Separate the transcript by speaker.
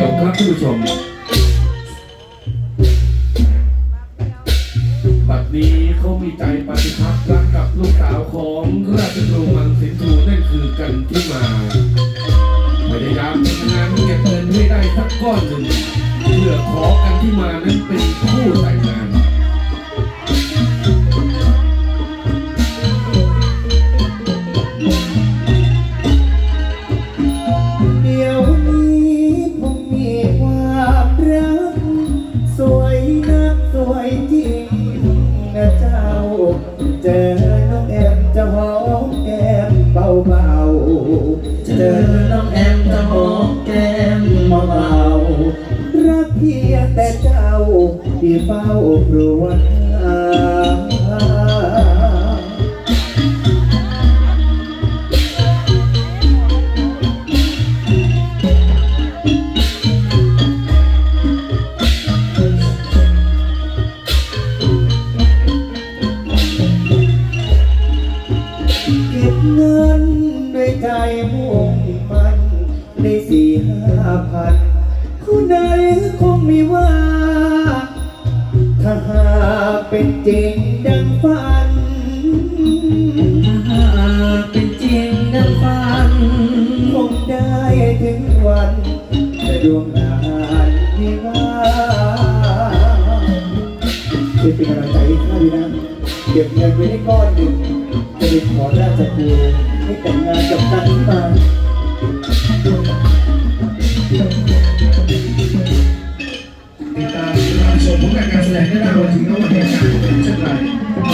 Speaker 1: ดียวครับท่านผู้ชม บัดนี้เขามีใจปฏิพักษ์รักกับลูกสาวของราชบุตรมังสินทูนั่นคือกันที่มาพยายามทำงานเก็บเงินให้ได้สักก้อนหนึ่งเพื่อขอกันที่มานั้นเป็นคู่แต่งงาน
Speaker 2: เจอน้องแอมจะหอมแก้มเบาๆรักเพียงแต่เจ้าที่เฝ้าครวเก็บเงินด้วย ใจมุ่งมันในสี่ห้าพันผู้ใดคงไม่ว่า ถ้าหากเป็นจริงดังฝัน
Speaker 3: ถ้าเป็นจริงดังฝัน
Speaker 2: คงได้ถึงวันแต่ดวงนานไม่ว่าเป็นเป็นกำลังใจให้ข้าดีนะเก็บเงินไว้ได้ก้อนหนึ่งจะไปขอราชครู ให้แต่งงานกับกันมา
Speaker 1: ติดตามรับชมผลงานการแสดงได้ในวันที่นวันเหตุการณ์เป็นเช่นไร